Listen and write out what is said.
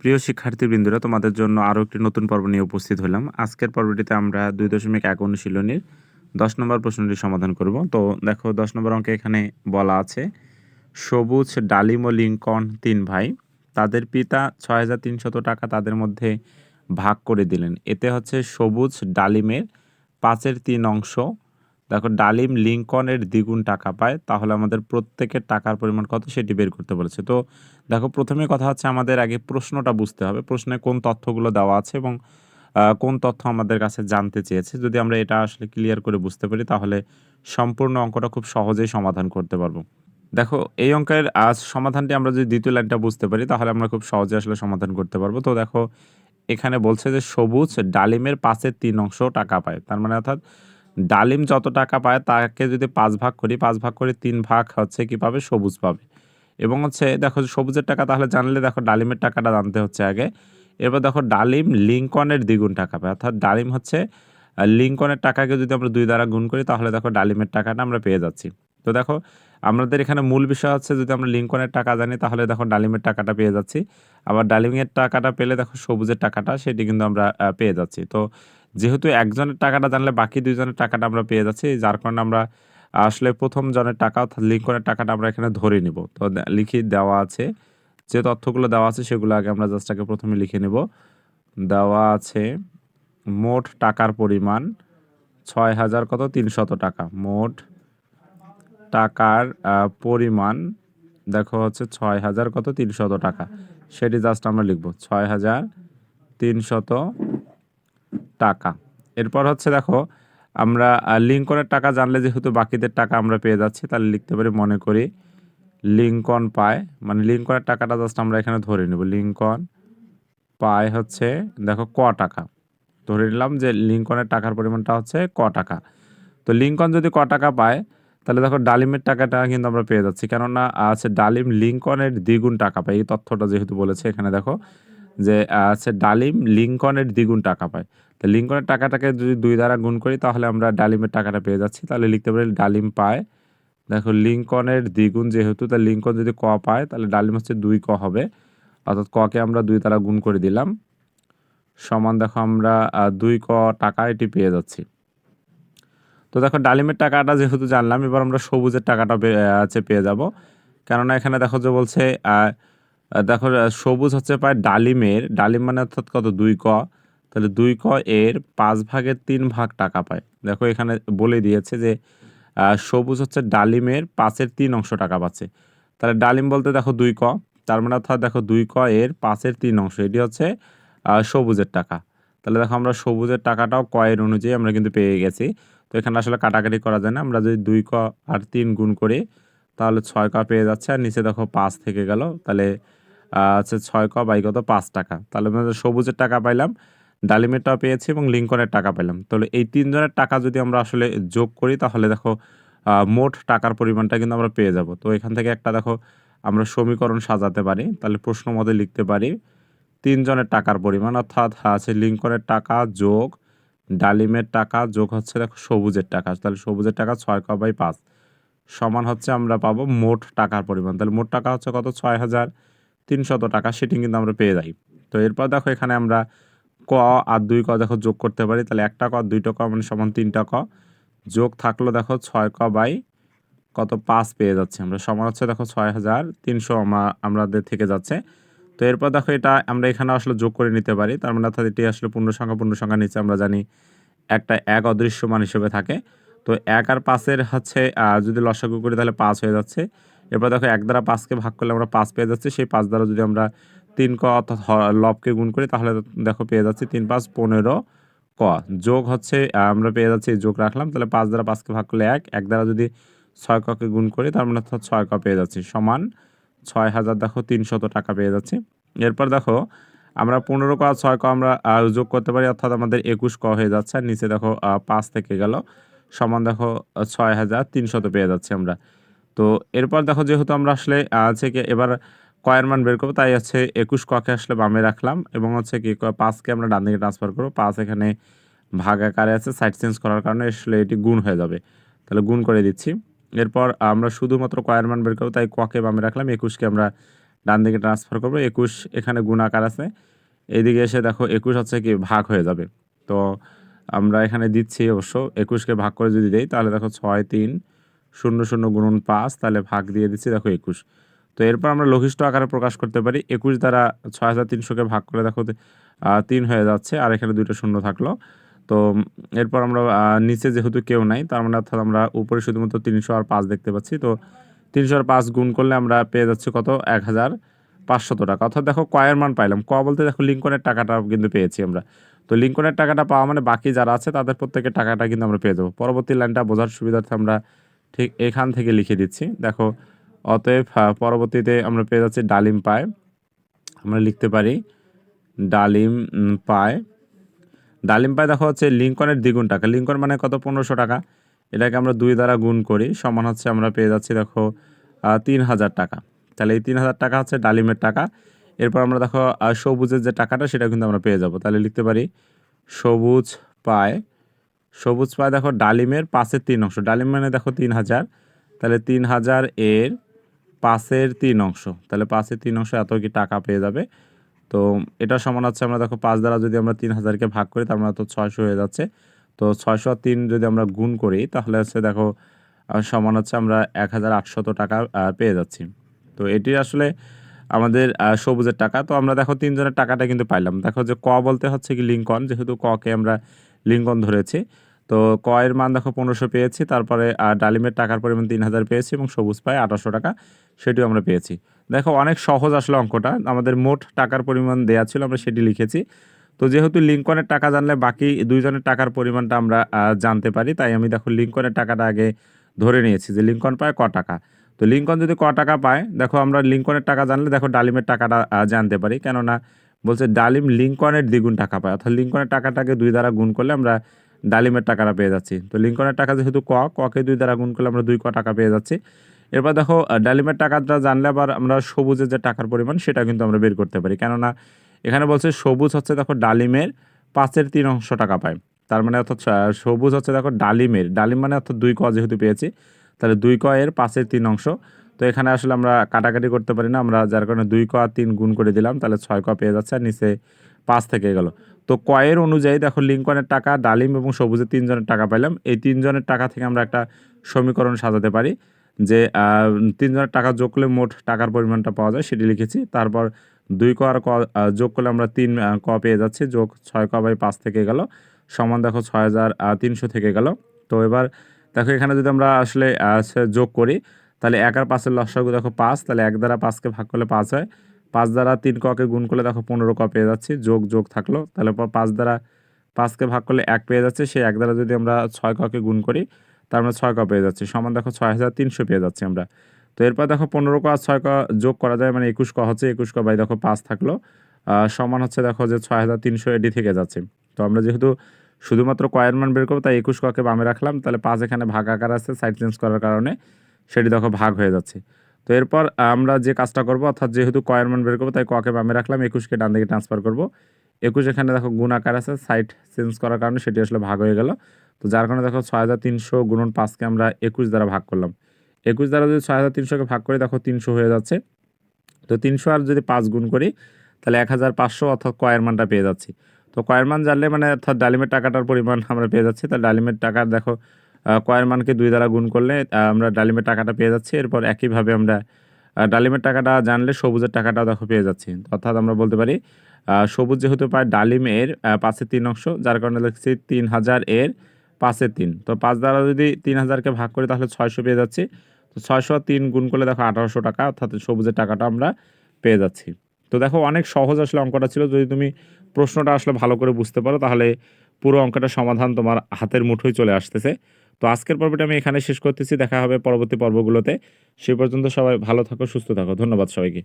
প্রিয় শিক্ষার্থীবৃন্দরা, তোমাদের জন্য আরও একটি নতুন পর্ব নিয়ে উপস্থিত হলাম। আজকের পর্বটিতে আমরা দুই দশমিক এক অনুশীলনীর দশ নম্বর প্রশ্নটি সমাধান করব। তো দেখো, দশ নম্বর অঙ্কে এখানে বলা আছে, সবুজ ডালিম ও লিঙ্কন তিন ভাই, তাদের পিতা ছয় হাজার তিনশত টাকা তাদের মধ্যে ভাগ করে দিলেন। এতে হচ্ছে সবুজ ডালিমের পাঁচের তিন অংশ দেখো, ডালিম লিঙ্কনের দ্বিগুণ টাকা পায়, তাহলে আমাদের প্রত্যেকের টাকার পরিমাণ কত সেটি বের করতে বলেছে। তো দেখো, প্রথমে কথা হচ্ছে আমাদের আগে প্রশ্নটা বুঝতে হবে, প্রশ্নে কোন তথ্যগুলো দেওয়া আছে এবং কোন তথ্য আমাদের কাছে জানতে চেয়েছে। যদি আমরা এটা আসলে ক্লিয়ার করে বুঝতে পারি, তাহলে সম্পূর্ণ অঙ্কটা খুব সহজেই সমাধান করতে পারব। দেখো, এই অঙ্কের আজ সমাধানটি আমরা যদি দ্বিতীয় লাইনটা বুঝতে পারি, তাহলে আমরা খুব সহজে আসলে সমাধান করতে পারব। তো দেখো, এখানে বলছে যে সবুজ ডালিমের পাঁচের তিন অংশ টাকা পায়, তার মানে অর্থাৎ ডালিম যত টাকা পায়, তাকে যদি পাঁচ ভাগ করি, পাঁচ ভাগ করে তিন ভাগ হচ্ছে কি পাবে? সবুজ পাবে। এবং হচ্ছে, দেখো সবুজের টাকা তাহলে জানলে দেখো ডালিমের টাকাটা জানতে হচ্ছে আগে। এরপর দেখো ডালিম লিঙ্কনের দ্বিগুণ টাকা পায়। অর্থাৎ ডালিম হচ্ছে লিঙ্কনের টাকাকে যদি আমরা দুই দ্বারা গুণ করি, তাহলে দেখো ডালিমের টাকাটা আমরা পেয়ে যাচ্ছি। তো দেখো, আমাদের এখানে মূল বিষয় হচ্ছে, যদি আমরা লিঙ্কনের টাকা জানি, তাহলে দেখো ডালিমের টাকাটা পেয়ে যাচ্ছি। আবার ডালিমের টাকাটা পেলে দেখো সবুজের টাকাটা, সেটি কিন্তু আমরা পেয়ে যাচ্ছি। তো যেহেতু একজনের টাকাটা জানলে বাকি দুইজনের টাকাটা আমরা পেয়ে যাচ্ছি, যার কারণে আমরা আসলে প্রথম জনের টাকা অর্থাৎ লিঙ্কনের টাকাটা আমরা এখানে ধরে নিব। তো লিখে দেওয়া আছে, যে তথ্যগুলো দেওয়া আছে সেগুলো আগে আমরা জাস্ট আগে প্রথমে লিখে নেব। দেওয়া আছে, মোট টাকার পরিমাণ ছয় হাজার কত? তিনশত টাকা। মোট টাকার পরিমাণ দেখো হচ্ছে ছয় হাজার কত? তিনশত টাকা। সেটি জাস্ট আমরা লিখব। ছয় হাজার তিনশত টাকা। এরপর হচ্ছে দেখো, আমরা লিঙ্কনের টাকা জানলে যেহেতু বাকিদের টাকা আমরা পেয়ে যাচ্ছি, তাহলে লিখতে পারি, মনে করি লিঙ্কন পায়। মানে লিঙ্কনের টাকাটা জাস্ট আমরা এখানে ধরে নেব। লিঙ্কন পায় হচ্ছে, দেখো, ক টাকা। ধরে নিলাম যে লিঙ্কনের টাকার পরিমাণটা হচ্ছে ক টাকা। তো লিঙ্কন যদি ক টাকা পায়, তাহলে দেখো ডালিমের টাকাটা কিন্তু আমরা পেয়ে যাচ্ছি। কেননা আছে ডালিম লিঙ্কনের দ্বিগুণ টাকা পায়। এই তথ্যটা যেহেতু বলেছে এখানে দেখো যে আছে ডালিম লিঙ্কনের দ্বিগুণ টাকা পায়। তো লিঙ্কনের টাকাটাকে যদি দুই দ্বারা গুণ করি, তাহলে আমরা ডালিমের টাকাটা পেয়ে যাচ্ছি। তাহলে লিখতে পারি ডালিম পায়। দেখো লিঙ্কনের দ্বিগুণ যেহেতু, তা লিঙ্কন যদি ক পায়, তাহলে ডালিম হচ্ছে দুই ক হবে। অর্থাৎ ককে আমরা দুই দ্বারা গুণ করে দিলাম। সমান দেখো আমরা দুই ক টাকা এটি পেয়ে যাচ্ছি। তো দেখো ডালিমের টাকাটা যেহেতু জানলাম, এবার আমরা সবুজের টাকাটা আছে পেয়ে যাব। কেননা এখানে দেখো যে বলছে দেখো সবুজ হচ্ছে পায় ডালিমের, ডালিম মানে অর্থাৎ কত? দুই ক। তাহলে দুই ক এর পাঁচ ভাগের তিন ভাগ টাকা পায়। দেখো এখানে বলে দিয়েছে যে সবুজ হচ্ছে ডালিমের পাঁচের তিন অংশ টাকা পাচ্ছে। তাহলে ডালিম বলতে দেখো দুই ক, তার মানে অর্থাৎ দেখো দুই ক এর পাঁচের তিন অংশ, এটি হচ্ছে সবুজের টাকা। তাহলে দেখো আমরা সবুজের টাকাটাও কয়ের অনুযায়ী আমরা কিন্তু পেয়ে গেছি। তো এখানে আসলে কাটাকাটি করা যায় না, আমরা যদি দুই ক আর তিন গুণ করি, তাহলে ছয় ক পেয়ে যাচ্ছে, আর নিচে দেখো পাঁচ থেকে গেল, তাহলে হচ্ছে ছয় ক বাই কত? পাঁচ টাকা। তাহলে সবুজের টাকা পাইলাম ডালিমেরটাও পেয়েছি এবং লিঙ্কনের টাকা পেলাম। তাহলে এই তিনজনের টাকা যদি আমরা আসলে যোগ করি, তাহলে দেখো মোট টাকার পরিমাণটা কিন্তু আমরা পেয়ে যাব। তো এখান থেকে একটা দেখো, আমরা সমীকরণ সাজাতে পারি। তাহলে প্রশ্ন মতে লিখতে পারি, তিনজনের টাকার পরিমাণ, অর্থাৎ আছে লিঙ্কনের টাকা যোগ ডালিমের টাকা, যোগ হচ্ছে দেখো সবুজের টাকা। তাহলে সবুজের টাকা ছয় ক বাই পাঁচ। সমান হচ্ছে আমরা পাবো মোট টাকার পরিমাণ। তাহলে মোট টাকা হচ্ছে কত? ছয় হাজার তিনশত টাকা। সেটি কিন্তু আমরা পেয়ে যাই। তো এরপর দেখো, এখানে আমরা ক আর দুই ক দেখো যোগ করতে পারি, তাহলে একটা ক, দুইটা ক মানে সমান তিনটা ক। যোগ থাকল দেখো ছয় ক বাই কত পাঁচ পেয়ে যাচ্ছে আমরা। সমান হচ্ছে দেখো ছয় হাজার তিনশো আমা- আমাদের থেকে যাচ্ছে। তো এরপর দেখো এটা আমরা এখানে আসলে যোগ করে নিতে পারি, তার মানে অর্থাৎ এটি আসলে পূর্ণ সংখ্যা পূর্ণ সংখ্যা নিচে আমরা জানি একটা এক অদৃশ্যমান হিসেবে থাকে। তো এক আর পাঁচের হচ্ছে যদি লসাগু করি তাহলে পাঁচ হয়ে যাচ্ছে। এরপর দেখো এক দ্বারা পাঁচকে ভাগ করলে আমরা পাঁচ পেয়ে যাচ্ছি, সেই পাঁচ দ্বারা যদি আমরা তিন ক অর্থাৎ লবকে গুণ করি তাহলে দেখো পেয়ে যাচ্ছি তিন পাঁচ পনেরো ক। যোগ হচ্ছে আমরা পেয়ে যাচ্ছি যোগ রাখলাম তাহলে পাঁচ দ্বারা পাঁচকে ভাগ করলে এক এক দ্বারা যদি ছয় ককে গুণ করি তার মানে অর্থাৎ ছয় ক পেয়ে যাচ্ছি সমান ছয় হাজার দেখো তিনশত টাকা পেয়ে যাচ্ছি। এরপর দেখো আমরা পনেরো ক আর ছয় ক আমরা যোগ করতে পারি অর্থাৎ আমাদের একুশ ক হয়ে যাচ্ছে আর নিচে দেখো পাঁচ থেকে গেল সমান দেখো ছয় হাজার তিনশত পেয়ে যাচ্ছি আমরা। তো এরপর দেখো যেহেতু আমরা আসলে আহ, হচ্ছে কি এবার কয়ের মান বের করব, তাই হচ্ছে একুশ ককে আসলে বামে রাখলাম এবং হচ্ছে কি পাঁচকে আমরা ডান দিকে ট্রান্সফার করব। পাঁচ এখানে ভাগ আকারে আছে সাইড চেঞ্জ করার কারণে আসলে এটি গুণ হয়ে যাবে। তাহলে গুণ করে দিচ্ছি। এরপর আমরা শুধুমাত্র কয়ের মান বের করব, তাই ককে বামে রাখলাম, একুশকে আমরা ডান দিকে ট্রান্সফার করব। একুশ এখানে গুণাকার আছে। এইদিকে এসে দেখো একুশ হচ্ছে কি ভাগ হয়ে যাবে। তো আমরা এখানে দিচ্ছি অবশ্য, একুশকে ভাগ করে যদি দেই, তাহলে দেখো ছয়, তিন, শূন্য শূন্য, গুণন পাঁচ, তাহলে ভাগ দিয়ে দিচ্ছি, দেখো একুশ। তো এরপর আমরা লঘিষ্ঠ আকারে প্রকাশ করতে পারি। একুশ দ্বারা ছয় হাজার তিনশোকে ভাগ করে দেখো তিন হয়ে যাচ্ছে আর এখানে দুইটা শূন্য থাকল। তো এরপর আমরা নিচে যেহেতু কেউ নাই, তার মানে অর্থাৎ আমরা উপরে শুধুমাত্র তিনশো আর পাঁচ দেখতে পাচ্ছি। তো তিনশো আর পাঁচ গুণ করলে আমরা পেয়ে যাচ্ছি কত? এক হাজার পাঁচশত টাকা। অর্থাৎ দেখো কয়ের মান পাইলাম। ক বলতে দেখো লিঙ্কনের টাকাটা কিন্তু পেয়েছি আমরা। তো লিঙ্কনের টাকাটা পাওয়া মানে বাকি যারা আছে, তাদের প্রত্যেকের টাকাটা কিন্তু আমরা পেয়ে যাব। পরবর্তী লাইনটা বোঝার সুবিধার্থে আমরা ঠিক এখান থেকে লিখে দিচ্ছি। দেখো অতএব পরবর্তীতে আমরা পেয়ে যাচ্ছি ডালিম পায় আমরা লিখতে পারি ডালিম পায় ডালিম পায় দেখো হচ্ছে লিঙ্কনের দ্বিগুণ টাকা। লিঙ্কন মানে কত? পনেরোশো টাকা। এটাকে আমরা দুই দ্বারা গুণ করি। সমান হচ্ছে আমরা পেয়ে যাচ্ছি দেখো তিন হাজার টাকা। তাহলে এই তিন হাজার টাকা হচ্ছে ডালিমের টাকা। এরপর আমরা দেখো সবুজের যে টাকাটা, সেটা কিন্তু আমরা পেয়ে যাব। তাহলে লিখতে পারি সবুজ পায় সবুজ পায় দেখো, ডালিমের পাশের তিন অংশ। ডালিম মানে দেখো তিন হাজার। তাহলে তিন হাজার এর পাশের তিন অংশ। তাহলে পাঁচের তিন অংশ এত কি টাকা পেয়ে যাবে? তো এটা সমান হচ্ছে আমরা দেখো পাঁচ দ্বারা যদি আমরা তিন হাজারকে ভাগ করি, তার মানে তো ছয়শো হয়ে যাচ্ছে। তো ছয়শো আর তিন যদি আমরা গুণ করি, তাহলে হচ্ছে দেখো সমান হচ্ছে আমরা এক হাজার আটশত টাকা পেয়ে যাচ্ছি। তো এটি আসলে আমাদের সবুজের টাকা। তো আমরা দেখো তিনজনের টাকাটা কিন্তু পাইলাম। দেখো যে ক বলতে হচ্ছে কি লিঙ্কন, যেহেতু ককে আমরা লিঙ্কন ধরেছি। তো কয়ের মান দেখো পনেরোশো পেয়েছি, তারপরে ডালিমের টাকার পরিমাণ তিন হাজার পেয়েছি এবং সবুজ পায় আঠারোশো টাকা, সেটিও আমরা পেয়েছি। দেখো অনেক সহজ আসলে অঙ্কটা, আমাদের মোট টাকার পরিমাণ দেওয়া ছিল, আমরা সেটি লিখেছি। তো যেহেতু লিঙ্কনের টাকা জানলে বাকি দুইজনের টাকার পরিমাণটা আমরা জানতে পারি, তাই আমি দেখো লিঙ্কনের টাকাটা আগে ধরে নিয়েছি যে লিঙ্কন পায় ক টাকা। তো লিঙ্কন যদি ক টাকা পায়, দেখো আমরা লিঙ্কনের টাকা জানলে দেখো ডালিমের টাকাটা জানতে পারি, কেননা বলছে ডালিম লিঙ্কনের দ্বিগুণ টাকা পায়, অর্থাৎ লিঙ্কনের টাকাটাকে দুই দ্বারা গুণ করলে আমরা ডালিমের টাকাটা পেয়ে যাচ্ছি। তো লিঙ্কনের টাকা যেহেতু ক, ককে দুই দ্বারা গুণ করলে আমরা দুই ক টাকা পেয়ে যাচ্ছি। এরপর দেখো ডালিমের টাকাটা জানলে আবার আমরা সবুজের যে টাকার পরিমাণ, সেটা কিন্তু আমরা বের করতে পারি। কেননা এখানে বলছে সবুজ হচ্ছে দেখো ডালিমের পাঁচের তিন অংশ টাকা পায়। তার মানে অর্থাৎ সবুজ হচ্ছে দেখো ডালিমের। ডালিম মানে অর্থাৎ দুই ক যেহেতু পেয়েছি, তাহলে দুই ক এর পাঁচের তিন অংশ। তো এখানে আসলে আমরা কাটাকাটি করতে পারি না। আমরা যার কারণে দুই ক আর তিন গুণ করে দিলাম, তাহলে ছয় ক পেয়ে যাচ্ছে, আর নিচে পাঁচ থেকে গেল। তো কয়ের অনুযায়ী দেখো লিঙ্কনের টাকা, ডালিম এবং সবুজে তিনজনের টাকা পেলাম এই তিনজনের টাকা থেকে আমরা একটা সমীকরণ সাজাতে পারি যে তিনজনের টাকা যোগ করলে মোট টাকার পরিমাণটা পাওয়া যায়, সেটি লিখেছি। তারপর দুই ক আর ক যোগ করলে আমরা তিন ক পেয়ে যাচ্ছি, যোগ ছয় ক বাই পাঁচ থেকে গেল, সমান দেখো ছয় হাজার তিনশো থেকে গেল। তো এবার দেখো এখানে যদি আমরা আসলে যোগ করি, তাহলে এক আর পাঁচের লসাগু দেখো পাঁচ, তাহলে এক দ্বারা পাঁচকে ভাগ করলে পাঁচ হয়। পাঁচ দ্বারা তিন ককে গুণ করলে দেখো পনেরো ক পেয়ে যাচ্ছি, যোগ যোগ থাকল। তাহলে পর পাঁচ দ্বারা পাঁচকে ভাগ করলে এক পেয়ে যাচ্ছে, সেই এক দ্বারা যদি আমরা ছয় ককে গুণ করি, তার মানে ছয় ক পেয়ে যাচ্ছে, সমান দেখো ছয় হাজার তিনশো পেয়ে যাচ্ছি আমরা। তো এরপর দেখো পনেরো ক আর ছয় ক যোগ করা যায় মানে একুশ ক হচ্ছে, একুশ ক বাই দেখো পাঁচ থাকল। সমান হচ্ছে দেখো যে ছয় হাজার তিনশো এডি থেকে যাচ্ছে। তো আমরা যেহেতু শুধুমাত্র কয়ের মান বের করব, তাই একুশ ককে বামে রাখলাম, তাহলে পাঁচ এখানে ভাগ আকার আছে, সাইড চেঞ্জ করার কারণে সেটি দেখো ভাগ হয়ে যাচ্ছে। তো এরপর আমরা যে কাজটা করব, অর্থাৎ যেহেতু কয়ের মান বের করব, তাই ককে বামে রাখলাম একুশকে ডান দিকে ট্রান্সফার করব। একুশ এখানে দেখো গুণ আকার আছে সাইড চেঞ্জ করার কারণে সেটি আসলে ভাগ হয়ে গেল। তো যার কারণে দেখো ছয় হাজার তিনশো গুণন পাঁচকে আমরা একুশ দ্বারা ভাগ করলাম। একুশ দ্বারা যদি ছয় হাজার তিনশোকে ভাগ করি, দেখো তিনশো হয়ে যাচ্ছে। তো তিনশো আর যদি পাঁচ গুণ করি, তাহলে এক হাজার পাঁচশো অর্থাৎ কয়ের মানটা পেয়ে যাচ্ছি। তো কয়ের মান জানলে মানে অর্থাৎ ডালিমের টাকাটার পরিমাণ আমরা পেয়ে যাচ্ছি। তাহলে ডালিমের টাকার দেখো কয়ের মানকে দুই দ্বারা গুণ করলে আমরা ডালিমের টাকাটা পেয়ে যাচ্ছি। এরপর একইভাবে আমরা ডালিমের টাকাটা জানলে সবুজের টাকাটাও দেখো পেয়ে যাচ্ছি। অর্থাৎ আমরা বলতে পারি সবুজ যেহেতু পায় ডালিমের পাঁচের তিন অংশ, যার কারণে লিখছি তিন হাজার এর পাঁচের তিন। তো পাঁচ দ্বারা যদি তিন হাজারকে ভাগ করি, তাহলে ছয়শো পেয়ে যাচ্ছি। তো ছয়শো তিন গুণ করলে দেখো আঠারোশো টাকা, অর্থাৎ সবুজের টাকাটা আমরা পেয়ে যাচ্ছি। তো দেখো অনেক সহজ আসলে অঙ্কটা ছিল। যদি তুমি প্রশ্নটা আসলে ভালো করে বুঝতে পারো, তাহলে পুরো অঙ্কটার সমাধান তোমার হাতের মুঠোয় চলে আসতেছে। তো আজকের পর্বটা আমি এখানে শেষ করতেছি। দেখা হবে পরবর্তী পর্বগুলোতে। সে পর্যন্ত সবাই ভালো থাকো, সুস্থ থাকো। ধন্যবাদ সবাইকে।